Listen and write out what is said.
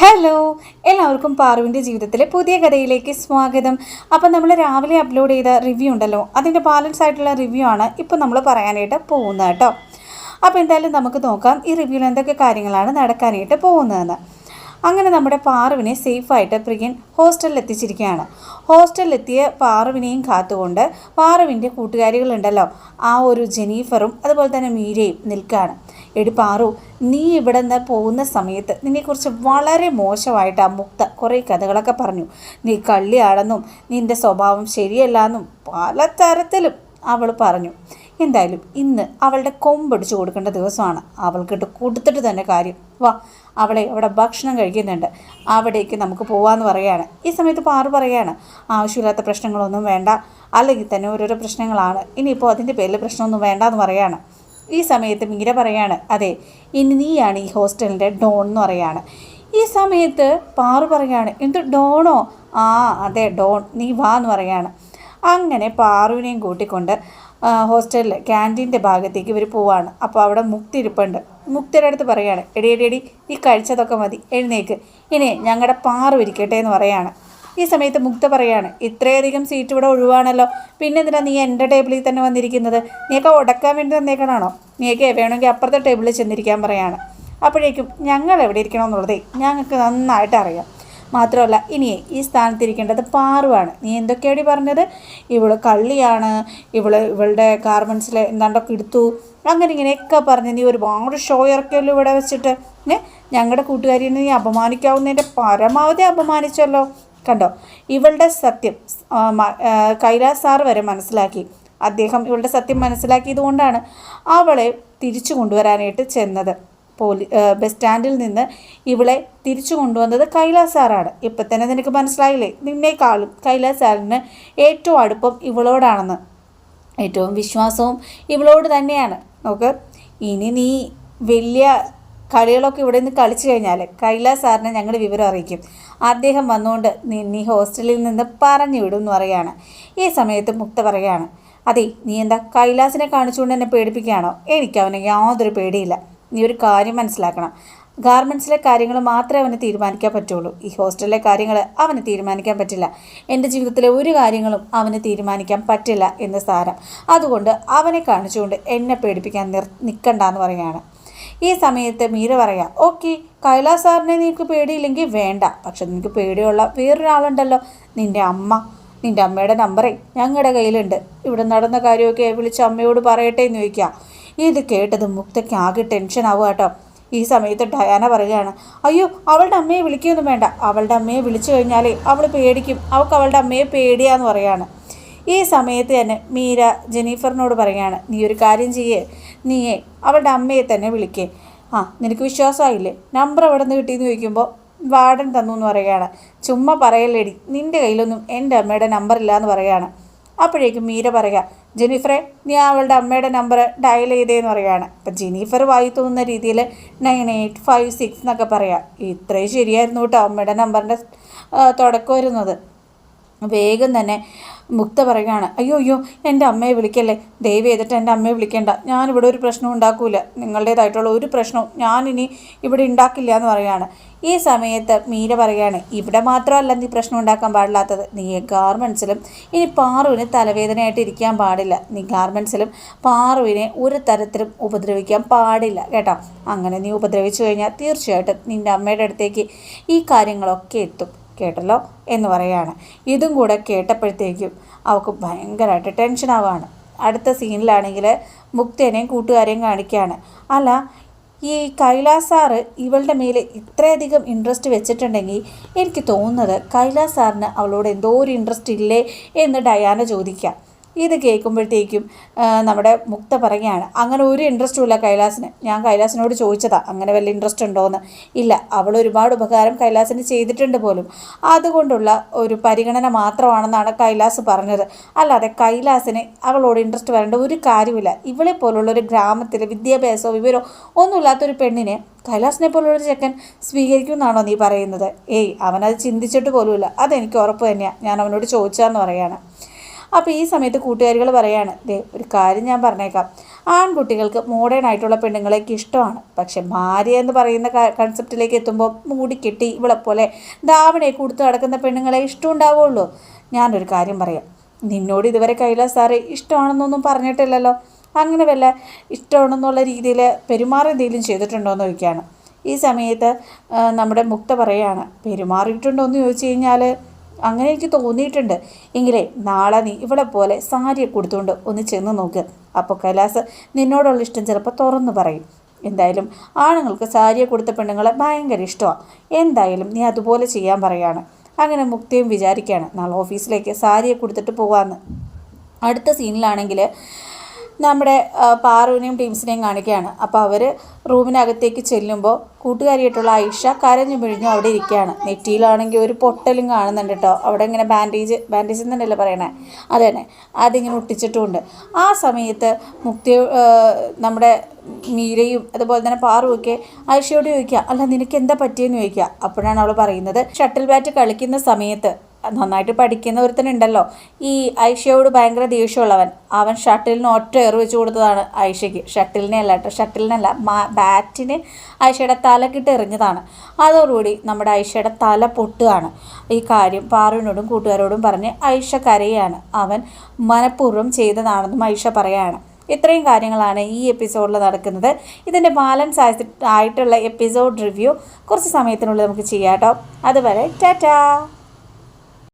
Hello എല്ലാവർക്കും പാറുവിന്റെ ജീവിതത്തിലെ പുതിയ കഥയിലേക്ക് സ്വാഗതം. അപ്പം നമ്മൾ രാവിലെ അപ്ലോഡ് ചെയ്ത റിവ്യൂ ഉണ്ടല്ലോ അതിന്റെ ബാലൻസ് ആയിട്ടുള്ള റിവ്യൂ ആണ് ഇപ്പം നമ്മൾ പറയാനായിട്ട് പോകുന്നത് കേട്ടോ. അപ്പോൾ എന്തായാലും നമുക്ക് നോക്കാം ഈ റിവ്യൂവിൽ എന്തൊക്കെ കാര്യങ്ങളാണ് നടക്കാനായിട്ട് പോകുന്നതെന്ന്. അങ്ങനെ നമ്മുടെ പാറുവിനെ സേഫായിട്ട് പ്രിയൻ ഹോസ്റ്റലിൽ എത്തിച്ചിരിക്കുകയാണ് ഹോസ്റ്റലിലെത്തിയ പാറുവിനെയും കാത്തുകൊണ്ട് പാറുവിന്റെ കൂട്ടുകാരികളുണ്ടല്ലോ. ആ ഒരു ജെനീഫറും അതുപോലെ തന്നെ മീരയും നിൽക്കുകയാണ്. എടി പാറു നീ ഇവിടെ നിന്ന് പോകുന്ന സമയത്ത് നിന്നെക്കുറിച്ച് വളരെ മോശമായിട്ട് ആ മുക്ത കുറേ കഥകളൊക്കെ പറഞ്ഞു. നീ കള്ളിയാണെന്നും നിന്റെ സ്വഭാവം ശരിയല്ല എന്നും പല തരത്തിലും അവൾ പറഞ്ഞു. എന്തായാലും ഇന്ന് അവളുടെ കൊമ്പടിച്ചു കൊടുക്കേണ്ട ദിവസമാണ്. അവൾക്കിട്ട് കൊടുത്തിട്ട് തന്നെ കാര്യം. വാ അവളെ അവിടെ ഭക്ഷണം കഴിക്കുന്നുണ്ട്. അവിടേക്ക് നമുക്ക് പോവാന്ന് പറയാണ്. ഈ സമയത്ത് പാറു പറയാണ്? ആവശ്യമില്ലാത്ത പ്രശ്നങ്ങളൊന്നും വേണ്ട. അല്ലെങ്കിൽ തന്നെ ഓരോരോ പ്രശ്നങ്ങളാണ്. ഇനിയിപ്പോൾ അതിന്റെ പേരിൽ പ്രശ്നമൊന്നും വേണ്ടാന്ന് പറയാണ്. ഈ സമയത്ത് മീര പറയാണ് അതെ ഇനി നീയാണ് ഈ ഹോസ്റ്റലിന്റെ ഡോൺ എന്ന് പറയാണ്. ഈ സമയത്ത് പാറു പറയാണ് എന്ത് ഡോണോ? ആ അതെ ഡോൺ. നീ വാ എന്ന് പറയാണ്. അങ്ങനെ പാറുവിനെയും കൂട്ടിക്കൊണ്ട് ഹോസ്റ്റലിൽ ക്യാന്റീന്റെ ഭാഗത്തേക്ക് ഇവർ പോവാണ്. അപ്പോൾ അവിടെ മുക്തി ഇരിപ്പുണ്ട് മുക്തിയുടെ അടുത്ത് പറയാണ് എടി എടി എടി നീ കഴിച്ചതൊക്കെ മതി എഴുന്നേക്ക്. ഇനി ഞങ്ങളുടെ പാറു ഇരിക്കട്ടെ എന്ന് പറയാണ്. ഈ സമയത്ത് മുക്ത പറയാണ് ഇത്രയധികം സീറ്റ് ഇവിടെ ഒഴിവാണല്ലോ. പിന്നെ എന്തിനാ നീ എന്റെ ടേബിളിൽ തന്നെ വന്നിരിക്കുന്നത്? നീയൊക്കെ ഉടക്കാൻ വേണ്ടി തന്നേക്കണാണോ നീയൊക്കെ വേണമെങ്കിൽ അപ്പുറത്തെ ടേബിളിൽ ചെന്നിരിക്കാൻ പറയാണ്. അപ്പോഴേക്കും ഞങ്ങൾ എവിടെ ഇരിക്കണമെന്നുള്ളതേ ഞങ്ങൾക്ക് നന്നായിട്ട് അറിയാം. മാത്രമല്ല ഇനിയേ ഈ സ്ഥാനത്തിരിക്കേണ്ടത് പാറുവാണ്. നീ എന്തൊക്കെയാണ് പറഞ്ഞത്? ഇവൾ കള്ളിയാണ് ഇവൾ ഇവളുടെ ഗാർമെൻസിലെ എന്താണ്ടൊക്കെ എടുത്തു. അങ്ങനെ ഇങ്ങനെയൊക്കെ പറഞ്ഞ് നീ ഒരുപാട് ഷോ ഇറക്കിയല്ലോ ഇവിടെ വെച്ചിട്ട്. ഞങ്ങളുടെ കൂട്ടുകാരിയെ നീ അപമാനിക്കാവുന്നതിന്റെ പരമാവധി അപമാനിച്ചല്ലോ. കണ്ടോ? ഇവളുടെ സത്യം കൈലാസ് സാർ വരെ മനസ്സിലാക്കി. അദ്ദേഹം ഇവളുടെ സത്യം മനസ്സിലാക്കിയതുകൊണ്ടാണ് അവളെ തിരിച്ചു കൊണ്ടുവരാനായിട്ട് ചെന്നത്. പോലീ ബസ് സ്റ്റാൻഡിൽ നിന്ന് ഇവളെ തിരിച്ചു കൊണ്ടുവന്നത് കൈലാസ് സാറാണ്. ഇപ്പം തന്നെ നിനക്ക് മനസ്സിലായില്ലേ? നിന്നേക്കാളും കൈലാസ് സാറിന് ഏറ്റവും അടുപ്പം ഇവളോടാണെന്ന്. ഏറ്റവും വിശ്വാസവും ഇവളോട് തന്നെയാണ്. നോക്ക് ഇനി നീ വലിയ കളികളൊക്കെ ഇവിടെ നിന്ന് കളിച്ചു കഴിഞ്ഞാൽ കൈലാസ് സാറിനെ ഞങ്ങൾ വിവരം അറിയിക്കും. അദ്ദേഹം വന്നുകൊണ്ട് നീ ഹോസ്റ്റലിൽ നിന്ന് പറഞ്ഞു വിടും എന്ന് പറയുകയാണ്. ഈ സമയത്ത് മുക്ത പറയുകയാണ് അതെ നീ എന്താ കൈലാസിനെ കാണിച്ചുകൊണ്ട് എന്നെ പേടിപ്പിക്കുകയാണോ? എനിക്ക് അവനെ യാതൊരു പേടിയില്ല. നീ ഒരു കാര്യം മനസ്സിലാക്കണം. ഗാർമെൻസിലെ കാര്യങ്ങൾ മാത്രമേ അവന് തീരുമാനിക്കാൻ പറ്റുള്ളൂ. ഈ ഹോസ്റ്റലിലെ കാര്യങ്ങൾ അവന് തീരുമാനിക്കാൻ പറ്റില്ല. എന്റെ ജീവിതത്തിലെ ഒരു കാര്യങ്ങളും അവന് തീരുമാനിക്കാൻ പറ്റില്ല എന്ന് സാരം. അതുകൊണ്ട് അവനെ കാണിച്ചുകൊണ്ട് എന്നെ പേടിപ്പിക്കാൻ നിർ നിൽക്കണ്ടെന്ന് പറയുകയാണ്. ഈ സമയത്ത് മീര പറയാം ഓക്കെ കൈലാസ് സാറിനെ നിനക്ക് പേടിയില്ലെങ്കിൽ വേണ്ട. പക്ഷെ നിനക്ക് പേടിയുള്ള വേറൊരാളുണ്ടല്ലോ. നിന്റെ അമ്മ. നിന്റെ അമ്മയുടെ നമ്പറേ ഞങ്ങളുടെ കയ്യിലുണ്ട്. ഇവിടെ നടന്ന കാര്യമൊക്കെ വിളിച്ച് അമ്മയോട് പറയട്ടെ എന്ന് ചോദിക്കുക ഇത് കേട്ടത് മുക്തയ്ക്ക് ആകെ ടെൻഷൻ ആവുക കേട്ടോ. ഈ സമയത്ത് ഡയാന പറയുകയാണ് അയ്യോ അവളുടെ അമ്മയെ വിളിക്കുകയൊന്നും വേണ്ട. അവളുടെ അമ്മയെ വിളിച്ചു കഴിഞ്ഞാലേ അവൾ പേടിക്കും. അവൾക്ക് അവളുടെ അമ്മയെ പേടിയാന്ന് പറയാണ്. ഈ സമയത്ത് തന്നെ മീര ജെനീഫറിനോട് പറയാണ് നീ ഒരു കാര്യം ചെയ്യേ. നീയേ അവളുടെ അമ്മയെ തന്നെ വിളിക്കേ. ആ നിനക്ക് വിശ്വാസമായില്ലേ? നമ്പർ എവിടെ നിന്ന് കിട്ടിയെന്ന് ചോദിക്കുമ്പോൾ വാർഡൻ തന്നു എന്ന് പറയുകയാണ്. ചുമ്മാ പറയല്ലേടി. നിന്റെ കയ്യിലൊന്നും എന്റെ അമ്മയുടെ നമ്പർ ഇല്ല എന്ന് പറയുകയാണ്. അപ്പോഴേക്കും മീര പറയുക ജെനിഫറെ നീ അവളുടെ അമ്മയുടെ നമ്പർ ഡയൽ ചെയ്തേന്ന് പറയുകയാണ്. അപ്പം ജെനീഫർ വായി തോന്നുന്ന രീതിയിൽ നയൻ എയ്റ്റ് ഫൈവ് സിക്സ് എന്നൊക്കെ പറയാം. ഇത്രയും ശരിയായിരുന്നു കേട്ടോ അമ്മയുടെ നമ്പറിന്റെ തുടക്കം വരുന്നത്. വേഗം തന്നെ മുക്ത പറയുകയാണ് അയ്യോ അയ്യോ എന്റെ അമ്മയെ വിളിക്കല്ലേ? ദയവ് ചെയ്തിട്ട് എന്റെ അമ്മയെ വിളിക്കേണ്ട? ഞാനിവിടെ ഒരു പ്രശ്നവും ഉണ്ടാക്കൂല. നിങ്ങളുടേതായിട്ടുള്ള ഒരു പ്രശ്നവും ഞാനിനി ഇവിടെ ഉണ്ടാക്കില്ല എന്ന് പറയുകയാണ്. ഈ സമയത്ത് മീര പറയുകയാണ് ഇവിടെ മാത്രമല്ല നീ പ്രശ്നം ഉണ്ടാക്കാൻ പാടില്ലാത്തത്. നീ ഗാർമെൻസിലും ഇനി പാറുവിന് തലവേദനയായിട്ട് ഇരിക്കാൻ പാടില്ല. നീ ഗാർമെൻസിലും പാറുവിനെ ഒരു തരത്തിലും ഉപദ്രവിക്കാൻ പാടില്ല. കേട്ടോ. അങ്ങനെ നീ ഉപദ്രവിച്ചു കഴിഞ്ഞാൽ തീർച്ചയായിട്ടും നിന്റെ അമ്മയുടെ അടുത്തേക്ക് ഈ കാര്യങ്ങളൊക്കെ എത്തും. കേട്ടല്ലോ എന്ന് പറയാണ് ഇതും കൂടെ കേട്ടപ്പോഴത്തേക്കും അവൾക്ക് ഭയങ്കരമായിട്ട് ടെൻഷൻ ആവാണ് അടുത്ത സീനിലാണെങ്കിൽ മുക്തേനെയും കൂട്ടുകാരെയും കാണിക്കുകയാണ്. അല്ല ഈ കൈലാസാറ് ഇവളുടെ മേലെ ഇത്രയധികം ഇൻട്രസ്റ്റ് വെച്ചിട്ടുണ്ടെങ്കിൽ എനിക്ക് തോന്നുന്നത് കൈലാസാറിന് അവളോട് എന്തോ ഒരു ഇൻട്രസ്റ്റ് ഇല്ലേ എന്ന് ഡയാന ചോദിക്കാം ഇത് കേൾക്കുമ്പോഴത്തേക്കും നമ്മുടെ മുക്ത പറയുകയാണ് അങ്ങനെ ഒരു ഇൻട്രസ്റ്റും ഇല്ല കൈലാസിന്. ഞാൻ കൈലാസിനോട് ചോദിച്ചതാ അങ്ങനെ വല്ല ഇൻട്രസ്റ്റ് ഉണ്ടോയെന്ന് ഇല്ല അവൾ ഒരുപാട് ഉപകാരം കൈലാസിന് ചെയ്തിട്ടുണ്ട് പോലും. അതുകൊണ്ടുള്ള ഒരു പരിഗണന മാത്രമാണെന്നാണ് കൈലാസ് പറഞ്ഞത്. അല്ലാതെ കൈലാസിന് അവളോട് ഇൻട്രസ്റ്റ് വരേണ്ട ഒരു കാര്യമില്ല ഇവളെ പോലുള്ള ഒരു ഗ്രാമത്തിൽ വിദ്യാഭ്യാസമോ വിവരമോ ഒന്നുമില്ലാത്തൊരു പെണ്ണിനെ കൈലാസിനെ പോലുള്ളൊരു ചെക്കൻ സ്വീകരിക്കുമെന്നാണോ നീ പറയുന്നത്? ഏയ് അവനത് ചിന്തിച്ചിട്ട് പോലുമില്ല. അതെനിക്ക് ഉറപ്പ് തന്നെയാണ് ഞാൻ അവനോട് ചോദിച്ചതെന്ന് പറയാണ്. അപ്പോൾ ഈ സമയത്ത് കൂട്ടുകാരികൾ പറയാണ് ദേ ഒരു കാര്യം ഞാൻ പറഞ്ഞേക്കാം. ആൺകുട്ടികൾക്ക് മോഡേൺ ആയിട്ടുള്ള പെണ്ണുങ്ങളെയൊക്കെ ഇഷ്ടമാണ്. പക്ഷെ ഭാര്യ എന്ന് പറയുന്ന കൺസെപ്റ്റിലേക്ക് എത്തുമ്പോൾ മൂടിക്കെട്ടി ഇവളെപ്പോലെ പോലെ ധാവണയെ കൊടുത്തു നടക്കുന്ന പെണ്ണുങ്ങളെ ഇഷ്ടമുണ്ടാവുള്ളൂ. ഞാനൊരു കാര്യം പറയാം. നിന്നോട് ഇതുവരെ കൈലാസ് സാറ് ഇഷ്ടമാണെന്നൊന്നും പറഞ്ഞിട്ടില്ലല്ലോ. അങ്ങനെ വല്ല ഇഷ്ടമാണെന്നുള്ള രീതിയിൽ പെരുമാറി എന്തെങ്കിലും ചെയ്തിട്ടുണ്ടോ എന്ന് ചോദിക്കുകയാണ്. ഈ സമയത്ത് നമ്മുടെ മുക്ത പറയാണ് പെരുമാറിയിട്ടുണ്ടോ എന്ന് ചോദിച്ചു കഴിഞ്ഞാൽ അങ്ങനെ എനിക്ക് തോന്നിയിട്ടുണ്ട്. എങ്കിലേ നാളെ നീ ഇവിടെ പോലെ സാരിയൊക്കെ കൊടുത്തുകൊണ്ട് ഒന്ന് ചെന്ന് നോക്ക്. അപ്പോൾ കൈലാസ് നിന്നോടുള്ള ഇഷ്ടം ചിലപ്പോൾ തുറന്നു പറയും. എന്തായാലും ആണുങ്ങൾക്ക് സാരിയെ കൊടുത്ത പെണ്ണുങ്ങളെ ഭയങ്കര ഇഷ്ടമാണ് എന്തായാലും നീ അതുപോലെ ചെയ്യാൻ പറയാണ്. അങ്ങനെ മുക്തിയും വിചാരിക്കുകയാണ് നാളെ ഓഫീസിലേക്ക് സാരിയെ കൊടുത്തിട്ട് പോകാമെന്ന് അടുത്ത സീനിലാണെങ്കിൽ നമ്മുടെ പാറുവിനെയും ടീംസിനെയും കാണിക്കുകയാണ്. അപ്പോൾ അവർ റൂമിനകത്തേക്ക് ചെല്ലുമ്പോൾ കൂട്ടുകാരിയായിട്ടുള്ള ഐഷ കരഞ്ഞു പിഴിഞ്ഞു അവിടെ ഇരിക്കുകയാണ്. നെറ്റിയിലാണെങ്കിൽ ഒരു പൊട്ടലും കാണുന്നുണ്ട് കേട്ടോ. അവിടെ ഇങ്ങനെ ബാൻഡേജ് ബാൻഡേജ് തന്നെയല്ലേ പറയണേ? അത് തന്നെ. അതിങ്ങനെ ഒട്ടിച്ചിട്ടുമുണ്ട്. ആ സമയത്ത് മുക്തി നമ്മുടെ മീരയും അതുപോലെ തന്നെ പാറുവൊക്കെ ഐഷയോട് ചോദിക്കുക അല്ല നിനക്ക് എന്താ പറ്റിയെന്ന് ചോദിക്കുക? അപ്പോഴാണ് അവൾ പറയുന്നത് ഷട്ടിൽ ബാറ്റ് കളിക്കുന്ന സമയത്ത് നന്നായിട്ട് പഠിക്കുന്ന ഒരുത്തനുണ്ടല്ലോ. ഈ ഐഷയോട് ഭയങ്കര ദേഷ്യമുള്ളവൻ. അവൻ ഷട്ടിലിന് ഒറ്റ എറി വെച്ച് കൊടുത്തതാണ് ഐഷയ്ക്ക്. ഷട്ടിലിനെ അല്ല കേട്ടോ ഷട്ടിലിനല്ല ബാറ്റിന് ഐഷയുടെ തലക്കിട്ട് എറിഞ്ഞതാണ്. അതോടുകൂടി നമ്മുടെ ഐഷയുടെ തല പൊട്ടുകയാണ്. ഈ കാര്യം പാറുവിനോടും കൂട്ടുകാരോടും പറഞ്ഞ് ഐഷ കരയാണ്. അവൻ മനഃപൂർവം ചെയ്തതാണെന്നും ഐഷ പറയാണ് ഇത്രയും കാര്യങ്ങളാണ് ഈ എപ്പിസോഡിൽ നടക്കുന്നത്. ഇതിന്റെ ബാലൻസ് ആയിട്ട് ആയിട്ടുള്ള എപ്പിസോഡ് റിവ്യൂ കുറച്ച് സമയത്തിനുള്ളിൽ നമുക്ക് ചെയ്യാം കേട്ടോ. അതുവരെ ടാറ്റാ.